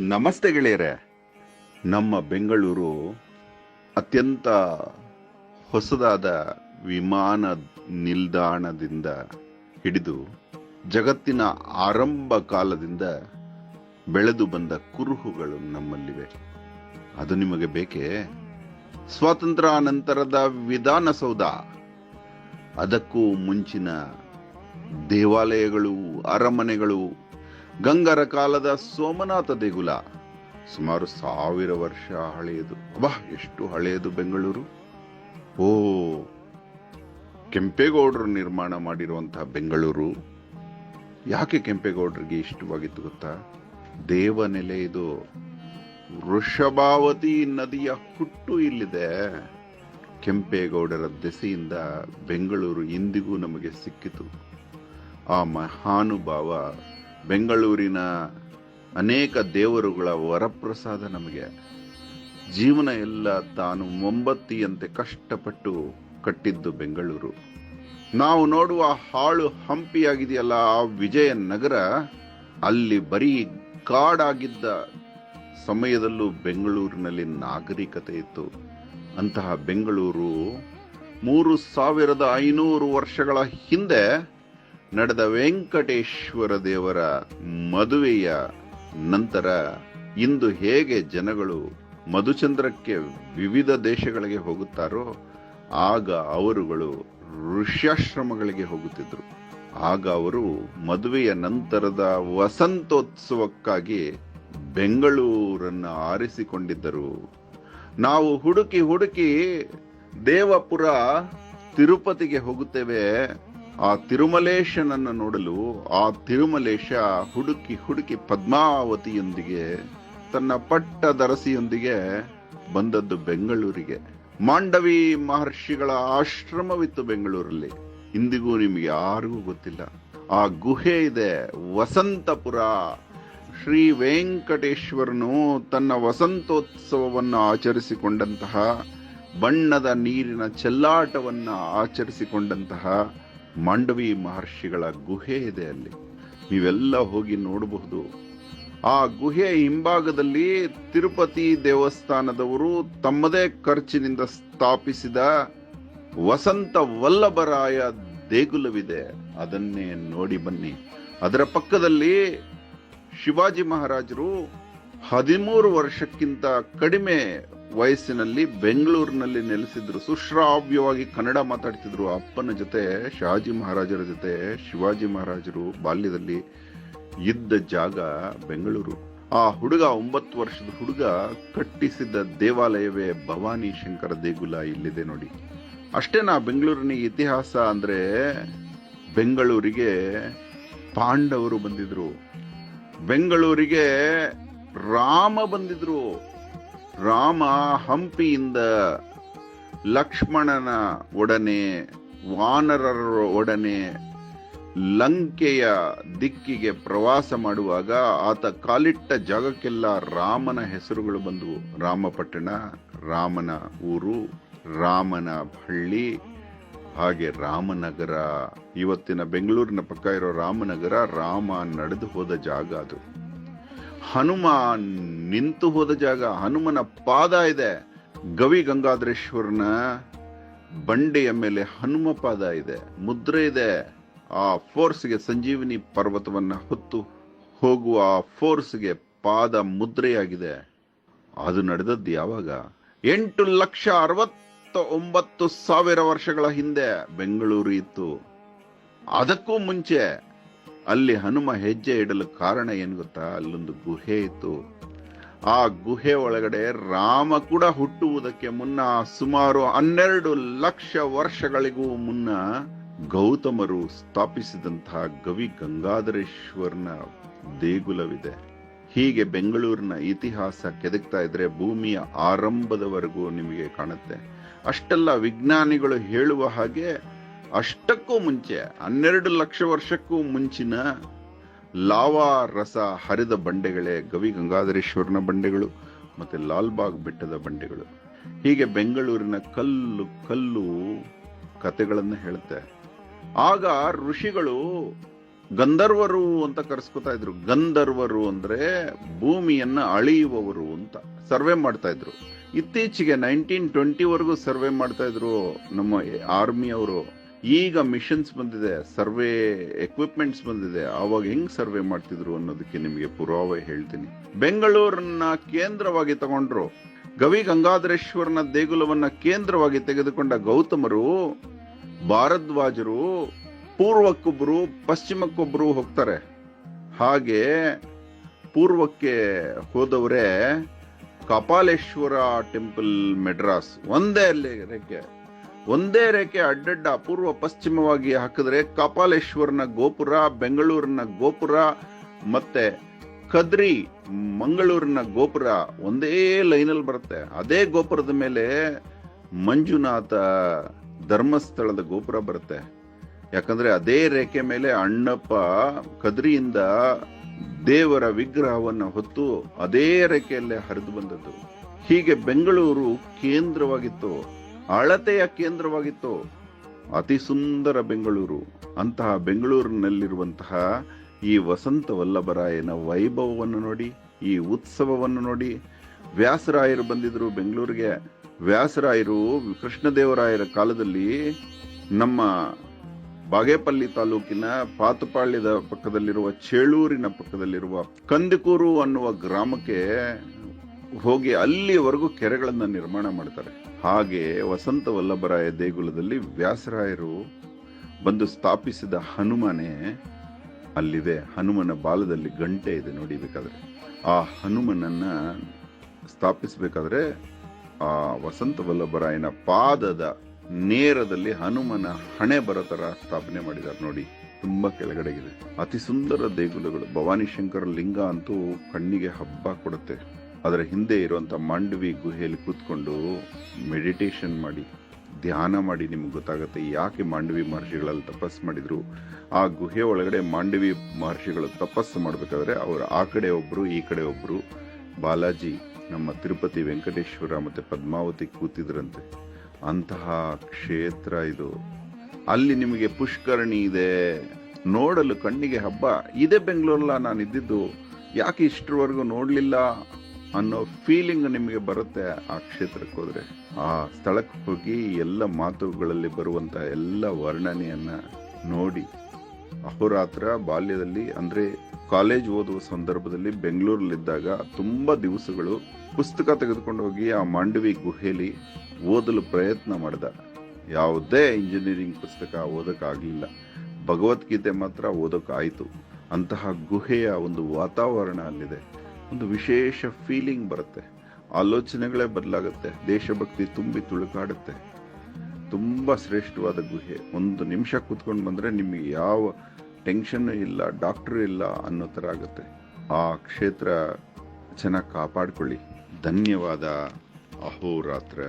ನಮಸ್ತೆ ಗೆಳೆಯರೆ. ನಮ್ಮ ಬೆಂಗಳೂರು ಅತ್ಯಂತ ಹೊಸದಾದ ವಿಮಾನ ನಿಲ್ದಾಣದಿಂದ ಹಿಡಿದು ಜಗತ್ತಿನ ಆರಂಭ ಕಾಲದಿಂದ ಬೆಳೆದು ಬಂದ ಕುರುಹುಗಳು ನಮ್ಮಲ್ಲಿವೆ. ಅದು ನಿಮಗೆ ಬೇಕೇ? ಸ್ವಾತಂತ್ರ್ಯ ನಂತರದ ವಿಧಾನಸೌಧ. ಅದಕ್ಕೂ ಮುಂಚಿನ ದೇವಾಲಯಗಳು, ಅರಮನೆಗಳು ಗಂಗರ ಕಾಲದ ಸೋಮನಾಥ ದೇಗುಲ. ಸುಮಾರು ಸಾವಿರ ವರ್ಷ ಹಳೆಯದು. ಅಬ್ಬಾ, ಎಷ್ಟು ಹಳೆಯದು ಬೆಂಗಳೂರು. ಓ, ಕೆಂಪೇಗೌಡರು ನಿರ್ಮಾಣ ಮಾಡಿರುವಂತಹ ಬೆಂಗಳೂರು. ಯಾಕೆ ಕೆಂಪೇಗೌಡರಿಗೆ ಇಷ್ಟವಾಗಿತ್ತು ಗೊತ್ತಾ? ದೇವನೆಲೆ ಇದು ವೃಷಭಾವತಿ ನದಿಯ ಹುಟ್ಟು ಇಲ್ಲಿದೆ. ಕೆಂಪೇಗೌಡರ ದೆಸೆಯಿಂದ ಬೆಂಗಳೂರು ಇಂದಿಗೂ ನಮಗೆ ಸಿಕ್ಕಿತು. ಆ ಮಹಾನುಭಾವ ಬೆಂಗಳೂರಿನ ಅನೇಕ ದೇವರುಗಳ ವರಪ್ರಸಾದ ನಮಗೆ. ಜೀವನ ಎಲ್ಲ ತಾನು ಮೊಂಬತ್ತಿಯಂತೆ ಕಷ್ಟಪಟ್ಟು ಕಟ್ಟಿದ್ದು ಬೆಂಗಳೂರು. ನಾವು ನೋಡುವ ಹಾಳು ಹಂಪಿಯಾಗಿದೆಯಲ್ಲ ಆ ವಿಜಯನಗರ, ಅಲ್ಲಿ ಬರೀ ಕಾಡಾಗಿದ್ದ ಸಮಯದಲ್ಲೂ ಬೆಂಗಳೂರಿನಲ್ಲಿ ನಾಗರಿಕತೆ ಇತ್ತು. ಅಂತಹ ಬೆಂಗಳೂರು ಮೂರು ಸಾವಿರದ ಐನೂರು ವರ್ಷಗಳ ಹಿಂದೆ ನಡೆದ ವೆಂಕಟೇಶ್ವರ ದೇವರ ಮದುವೆಯ ನಂತರ ಇಂದು ಹೇಗೆ ಜನಗಳು ಮಧುಚಂದ್ರಕ್ಕೆ ವಿವಿಧ ದೇಶಗಳಿಗೆ ಹೋಗುತ್ತಾರೋ, ಆಗ ಅವರುಗಳು ಋಷ್ಯಾಶ್ರಮಗಳಿಗೆ ಹೋಗುತ್ತಿದ್ದರು. ಆಗ ಅವರು ಮದುವೆಯ ನಂತರದ ವಸಂತೋತ್ಸವಕ್ಕಾಗಿ ಬೆಂಗಳೂರನ್ನು ಆರಿಸಿಕೊಂಡಿದ್ದರು. ನಾವು ಹುಡುಕಿ ಹುಡುಕಿ ದೇವಪುರ ತಿರುಪತಿಗೆ ಹೋಗುತ್ತೇವೆ. ಆ ತಿರುಮಲೇಶನನ್ನು ನೋಡಲು ಆ ತಿರುಮಲೇಶ ಹುಡುಕಿ ಹುಡುಕಿ ಪದ್ಮಾವತಿಯೊಂದಿಗೆ, ತನ್ನ ಪಟ್ಟ ದರಸಿಯೊಂದಿಗೆ ಬಂದದ್ದು ಬೆಂಗಳೂರಿಗೆ. ಮಾಂಡವಿ ಮಹರ್ಷಿಗಳ ಆಶ್ರಮವಿತ್ತು ಬೆಂಗಳೂರಲ್ಲಿ. ಇಂದಿಗೂ ನಿಮಗೆ ಯಾರಿಗೂ ಗೊತ್ತಿಲ್ಲ. ಆ ಗುಹೆ ಇದೆ ವಸಂತಪುರ. ಶ್ರೀ ವೆಂಕಟೇಶ್ವರನು ತನ್ನ ವಸಂತೋತ್ಸವವನ್ನು ಆಚರಿಸಿಕೊಂಡಂತಹ, ಬಣ್ಣದ ನೀರಿನ ಚೆಲ್ಲಾಟವನ್ನ ಆಚರಿಸಿಕೊಂಡಂತಹ ಮಾಂಡವಿ ಮಹರ್ಷಿಗಳ ಗುಹೆ ಇದೆ ಅಲ್ಲಿ. ನೀವೆಲ್ಲ ಹೋಗಿ ನೋಡಬಹುದು. ಆ ಗುಹೆ ಹಿಂಭಾಗದಲ್ಲಿ ತಿರುಪತಿ ದೇವಸ್ಥಾನದವರು ತಮ್ಮದೇ ಖರ್ಚಿನಿಂದ ಸ್ಥಾಪಿಸಿದ ವಸಂತ ವಲ್ಲಭರಾಯ ದೇಗುಲವಿದೆ. ಅದನ್ನೇ ನೋಡಿ ಬನ್ನಿ. ಅದರ ಪಕ್ಕದಲ್ಲಿ ಶಿವಾಜಿ ಮಹಾರಾಜರು ಹದಿಮೂರು ವರ್ಷಕ್ಕಿಂತ ಕಡಿಮೆ ವಯಸ್ಸಿನಲ್ಲಿ ಬೆಂಗಳೂರಿನಲ್ಲಿ ನೆಲೆಸಿದ್ರು. ಸುಶ್ರಾವ್ಯವಾಗಿ ಕನ್ನಡ ಮಾತಾಡ್ತಿದ್ರು. ಅಪ್ಪನ ಜೊತೆ ಶಿವಾಜಿ ಮಹಾರಾಜರ ಜೊತೆ, ಶಿವಾಜಿ ಮಹಾರಾಜರು ಬಾಲ್ಯದಲ್ಲಿ ಇದ್ದ ಜಾಗ ಬೆಂಗಳೂರು. ಆ ಹುಡುಗ, ಒಂಬತ್ತು ವರ್ಷದ ಹುಡುಗ, ಕಟ್ಟಿಸಿದ ದೇವಾಲಯವೇ ಭವಾನಿ ಶಂಕರ ದೇಗುಲ ಇಲ್ಲಿದೆ ನೋಡಿ. ಅಷ್ಟೇ ನಾ ಬೆಂಗಳೂರಿನ ಇತಿಹಾಸ ಅಂದ್ರೆ ಬೆಂಗಳೂರಿಗೆ ಪಾಂಡವರು ಬಂದಿದ್ರು. ಬೆಂಗಳೂರಿಗೆ ರಾಮ ಬಂದಿದ್ರು. ರಾಮ ಹಂಪಿಯಿಂದ ಲಕ್ಷ್ಮಣನ ಒಡನೆ, ವಾನರರ ಒಡನೆ ಲಂಕೆಯ ದಿಕ್ಕಿಗೆ ಪ್ರವಾಸ ಮಾಡುವಾಗ ಆತ ಕಾಲಿಟ್ಟ ಜಾಗಕ್ಕೆಲ್ಲ ರಾಮನ ಹೆಸರುಗಳು ಬಂದವು. ರಾಮಪಟ್ಟಣ, ರಾಮನ ಊರು, ರಾಮನ ಹಳ್ಳಿ, ಹಾಗೆ ರಾಮನಗರ. ಇವತ್ತಿನ ಬೆಂಗಳೂರಿನ ಪಕ್ಕ ಇರೋ ರಾಮನಗರ, ರಾಮ ನಡೆದು ಹೋದ ಜಾಗ ಅದು. ಹನುಮ ನಿಂತು ಹೋದ ಜಾಗ, ಹನುಮನ ಪಾದ ಇದೆ. ಗವಿ ಗಂಗಾಧರೇಶ್ವರನ ಬಂಡೆಯ ಮೇಲೆ ಹನುಮ ಪಾದ ಇದೆ. ಮುದ್ರೆ ಇದೆ. ಆ ಫೋರ್ಸ್ಗೆ ಸಂಜೀವಿನಿ ಪರ್ವತವನ್ನ ಹೊತ್ತು ಹೋಗುವ ಆ ಫೋರ್ಸ್ಗೆ ಪಾದ ಮುದ್ರೆಯಾಗಿದೆ. ಅದು ನಡೆದದ್ದು ಯಾವಾಗ? ಎಂಟು ಲಕ್ಷ ಅರವತ್ತ ಒಂಬತ್ತು ಸಾವಿರ ವರ್ಷಗಳ ಹಿಂದೆ ಬೆಂಗಳೂರು ಇತ್ತು. ಅದಕ್ಕೂ ಮುಂಚೆ ಅಲ್ಲಿ ಹನುಮ ಹೆಜ್ಜೆ ಇಡಲು ಕಾರಣ ಏನು ಗೊತ್ತಾ? ಅಲ್ಲೊಂದು ಗುಹೆ ಇತ್ತು. ಆ ಗುಹೆ ಒಳಗಡೆ ರಾಮ ಕೂಡ ಹುಟ್ಟುವುದಕ್ಕೆ ಮುನ್ನ ಸುಮಾರು ಹನ್ನೆರಡು ಲಕ್ಷ ವರ್ಷಗಳಿಗೂ ಮುನ್ನ ಗೌತಮರು ಸ್ಥಾಪಿಸಿದಂತಹ ಗವಿ ಗಂಗಾಧರೇಶ್ವರನ ದೇಗುಲವಿದೆ. ಹೀಗೆ ಬೆಂಗಳೂರಿನ ಇತಿಹಾಸ ಕೆದಕ್ತಾ ಇದ್ರೆ ಭೂಮಿಯ ಆರಂಭದವರೆಗೂ ನಿಮಗೆ ಕಾಣುತ್ತೆ. ಅಷ್ಟೆಲ್ಲ ವಿಜ್ಞಾನಿಗಳು ಹೇಳುವ ಹಾಗೆ ಅಷ್ಟಕ್ಕೂ ಮುಂಚೆ, ಹನ್ನೆರಡು ಲಕ್ಷ ವರ್ಷಕ್ಕೂ ಮುಂಚಿನ ಲಾವಾ ರಸ ಹರಿದ ಬಂಡೆಗಳೇ ಗವಿ ಗಂಗಾಧರೇಶ್ವರನ ಬಂಡೆಗಳು ಮತ್ತೆ ಲಾಲ್ಬಾಗ್ ಬೆಟ್ಟದ ಬಂಡೆಗಳು. ಹೀಗೆ ಬೆಂಗಳೂರಿನ ಕಲ್ಲು ಕಲ್ಲು ಕತೆಗಳನ್ನು ಹೇಳುತ್ತೆ. ಆಗ ಋಷಿಗಳು ಗಂಧರ್ವರು ಅಂತ ಕರೆಸ್ಕೊತಾ ಇದ್ರು. ಗಂಧರ್ವರು ಅಂದ್ರೆ ಭೂಮಿಯನ್ನ ಅಳಿಯುವವರು ಅಂತ ಸರ್ವೆ ಮಾಡ್ತಾ ಇದ್ರು. ಇತ್ತೀಚೆಗೆ ನೈನ್ಟೀನ್ ಟ್ವೆಂಟಿವರೆಗೂ ಸರ್ವೆ ಮಾಡ್ತಾ ಇದ್ರು ನಮ್ಮ ಆರ್ಮಿ ಅವರು. ಈಗ ಮಿಷನ್ಸ್ ಬಂದಿದೆ, ಸರ್ವೆ ಎಕ್ವಿಪ್ಮೆಂಟ್ಸ್ ಬಂದಿದೆ. ಅವಾಗ ಹೆಂಗ್ ಸರ್ವೆ ಮಾಡ್ತಿದ್ರು ಅನ್ನೋದಕ್ಕೆ ನಿಮಗೆ ಪುರಾವೆ ಹೇಳ್ತೀನಿ. ಬೆಂಗಳೂರನ್ನ ಕೇಂದ್ರವಾಗಿ ತಗೊಂಡ್ರು. ಗವಿ ಗಂಗಾಧರೇಶ್ವರನ ದೇಗುಲವನ್ನ ಕೇಂದ್ರವಾಗಿ ತೆಗೆದುಕೊಂಡ ಗೌತಮರು, ಭಾರದ್ವಾಜರು, ಪೂರ್ವಕ್ಕೊಬ್ರು, ಪಶ್ಚಿಮಕ್ಕೊಬ್ರು ಹೋಗ್ತಾರೆ. ಹಾಗೆ ಪೂರ್ವಕ್ಕೆ ಹೋದವರೇ ಕಪಾಲೇಶ್ವರ ಟೆಂಪಲ್ ಮೆಡ್ರಾಸ್ ಒಂದೇ ಅಲ್ಲಿ ಒಂದೇ ರೇಖೆ ಅಡ್ಡಡ್ಡ ಅಪೂರ್ವ ಪಶ್ಚಿಮವಾಗಿ ಹಾಕಿದ್ರೆ ಕಪಾಲೇಶ್ವರನ ಗೋಪುರ, ಬೆಂಗಳೂರಿನ ಗೋಪುರ ಮತ್ತೆ ಕದ್ರಿ, ಮಂಗಳೂರಿನ ಗೋಪುರ ಒಂದೇ ಲೈನಲ್ಲಿ ಬರುತ್ತೆ. ಅದೇ ಗೋಪುರದ ಮೇಲೆ ಮಂಜುನಾಥ ಧರ್ಮಸ್ಥಳದ ಗೋಪುರ ಬರುತ್ತೆ. ಯಾಕಂದ್ರೆ ಅದೇ ರೇಖೆ ಮೇಲೆ ಅಣ್ಣಪ್ಪ ಕದ್ರಿಯಿಂದ ದೇವರ ವಿಗ್ರಹವನ್ನ ಹೊತ್ತು ಅದೇ ರೇಖೆಯಲ್ಲೇ ಹರಿದು ಬಂದದ್ದು. ಹೀಗೆ ಬೆಂಗಳೂರು ಕೇಂದ್ರವಾಗಿತ್ತು. ಅಳತೆಯ ಕೇಂದ್ರವಾಗಿತ್ತು. ಅತಿ ಸುಂದರ ಬೆಂಗಳೂರು. ಅಂತಹ ಬೆಂಗಳೂರಿನಲ್ಲಿರುವಂತಹ ಈ ವಸಂತ ವಲ್ಲಭರಾಯನ ವೈಭವವನ್ನು ನೋಡಿ, ಈ ಉತ್ಸವವನ್ನು ನೋಡಿ ವ್ಯಾಸರಾಯರು ಬಂದಿದ್ರು ಬೆಂಗಳೂರಿಗೆ. ವ್ಯಾಸರಾಯರು ಕೃಷ್ಣದೇವರಾಯರ ಕಾಲದಲ್ಲಿ ನಮ್ಮ ಬಾಗೇಪಲ್ಲಿ ತಾಲೂಕಿನ ಪಾತುಪಾಳ್ಯದ ಪಕ್ಕದಲ್ಲಿರುವ ಚೇಳೂರಿನ ಪಕ್ಕದಲ್ಲಿರುವ ಕಂದಿಕೂರು ಅನ್ನುವ ಗ್ರಾಮಕ್ಕೆ ಹೋಗಿ ಅಲ್ಲಿವರೆಗೂ ಕೆರೆಗಳನ್ನು ನಿರ್ಮಾಣ ಮಾಡ್ತಾರೆ. ಹಾಗೆ ವಸಂತ ವಲ್ಲಭರಾಯ ದೇಗುಲದಲ್ಲಿ ವ್ಯಾಸರಾಯರು ಬಂದು ಸ್ಥಾಪಿಸಿದ ಹನುಮನೆ ಅಲ್ಲಿದೆ. ಹನುಮನ ಬಾಲದಲ್ಲಿ ಗಂಟೆ ಇದೆ ನೋಡಿ ಬೇಕಾದ್ರೆ. ಆ ಹನುಮನನ್ನ ಸ್ಥಾಪಿಸಬೇಕಾದ್ರೆ ಆ ವಸಂತ ವಲ್ಲಭರಾಯನ ಪಾದದ ನೇರದಲ್ಲಿ ಹನುಮನ ಹಣೆ ಬರೋ ತರ ಸ್ಥಾಪನೆ ಮಾಡಿದ್ದಾರೆ ನೋಡಿ. ತುಂಬಾ ಕೆಳಗಡೆಗಿದೆ. ಅತಿ ಸುಂದರ ದೇಗುಲಗಳು. ಭವಾನಿ ಶಂಕರ ಲಿಂಗ ಅಂತೂ ಕಣ್ಣಿಗೆ ಹಬ್ಬ ಕೊಡುತ್ತೆ. ಅದರ ಹಿಂದೆ ಇರುವಂಥ ಮಂಡವಿ ಗುಹೆಯಲ್ಲಿ ಕೂತ್ಕೊಂಡು ಮೆಡಿಟೇಷನ್ ಮಾಡಿ, ಧ್ಯಾನ ಮಾಡಿ ನಿಮ್ಗೆ ಗೊತ್ತಾಗುತ್ತೆ ಯಾಕೆ ಮಾಂಡವಿ ಮಹರ್ಷಿಗಳಲ್ಲಿ ತಪಸ್ಸು ಮಾಡಿದ್ರು. ಆ ಗುಹೆ ಒಳಗಡೆ ಮಾಂಡವಿ ಮಹರ್ಷಿಗಳು ತಪಸ್ಸು ಮಾಡಬೇಕಾದ್ರೆ ಅವರು ಆ ಕಡೆ ಒಬ್ಬರು ಈ ಕಡೆ ಒಬ್ಬರು ಬಾಲಾಜಿ ನಮ್ಮ ತಿರುಪತಿ ವೆಂಕಟೇಶ್ವರ ಮತ್ತು ಪದ್ಮಾವತಿ ಕೂತಿದ್ರಂತೆ. ಅಂತಹ ಕ್ಷೇತ್ರ ಇದು. ಅಲ್ಲಿ ನಿಮಗೆ ಪುಷ್ಕರಣಿ ಇದೆ. ನೋಡಲು ಕಣ್ಣಿಗೆ ಹಬ್ಬ. ಇದೇ ಬೆಂಗಳೂರಲ್ಲ ನಾನು ಇದ್ದಿದ್ದು ಯಾಕೆ ಇಷ್ಟರವರೆಗೂ ನೋಡ್ಲಿಲ್ಲ? ಅನ್ನೋ ಫೀಲಿಂಗ್ ನಿಮಗೆ ಬರುತ್ತೆ ಆ ಕ್ಷೇತ್ರಕ್ಕೆ ಹೋದರೆ. ಆ ಸ್ಥಳಕ್ಕೆ ಹೋಗಿ ಎಲ್ಲ ಮಾತುಗಳಲ್ಲಿ ಬರುವಂತ ಎಲ್ಲ ವರ್ಣನೆಯನ್ನ ನೋಡಿ, ಅಹೋರಾತ್ರ ಬಾಲ್ಯದಲ್ಲಿ, ಅಂದ್ರೆ ಕಾಲೇಜ್ ಓದುವ ಸಂದರ್ಭದಲ್ಲಿ ಬೆಂಗಳೂರಲ್ಲಿದ್ದಾಗ ತುಂಬಾ ದಿವಸಗಳು ಪುಸ್ತಕ ತೆಗೆದುಕೊಂಡು ಹೋಗಿ ಆ ಮಾಂಡವಿ ಗುಹೆಯಲ್ಲಿ ಓದಲು ಪ್ರಯತ್ನ ಮಾಡಿದ. ಯಾವುದೇ ಇಂಜಿನಿಯರಿಂಗ್ ಪುಸ್ತಕ ಓದೋಕ್ಕಾಗಲಿಲ್ಲ. ಭಗವದ್ಗೀತೆ ಮಾತ್ರ ಓದೋಕ್ಕಾಯಿತು ಅಂತಹ ಗುಹೆಯ ಒಂದು ವಾತಾವರಣ ಅಲ್ಲಿದೆ. ಒಂದು ವಿಶೇಷ ಫೀಲಿಂಗ್ ಬರುತ್ತೆ. ಆಲೋಚನೆಗಳೇ ಬದಲಾಗುತ್ತೆ. ದೇಶಭಕ್ತಿ ತುಂಬಿ ತುಳುಕಾಡುತ್ತೆ. ತುಂಬ ಶ್ರೇಷ್ಠವಾದ ಗುಹೆ. ಒಂದು ನಿಮಿಷ ಕೂತ್ಕೊಂಡು ಬಂದರೆ ನಿಮಗೆ ಯಾವ ಟೆನ್ಷನ್ ಇಲ್ಲ ಡಾಕ್ಟ್ರು ಇಲ್ಲ ಅನ್ನೋ ಥರ ಆಗುತ್ತೆ. ಆ ಕ್ಷೇತ್ರ ಚೆನ್ನಾಗಿ ಕಾಪಾಡ್ಕೊಳ್ಳಿ. ಧನ್ಯವಾದ. ಅಹೋರಾತ್ರ.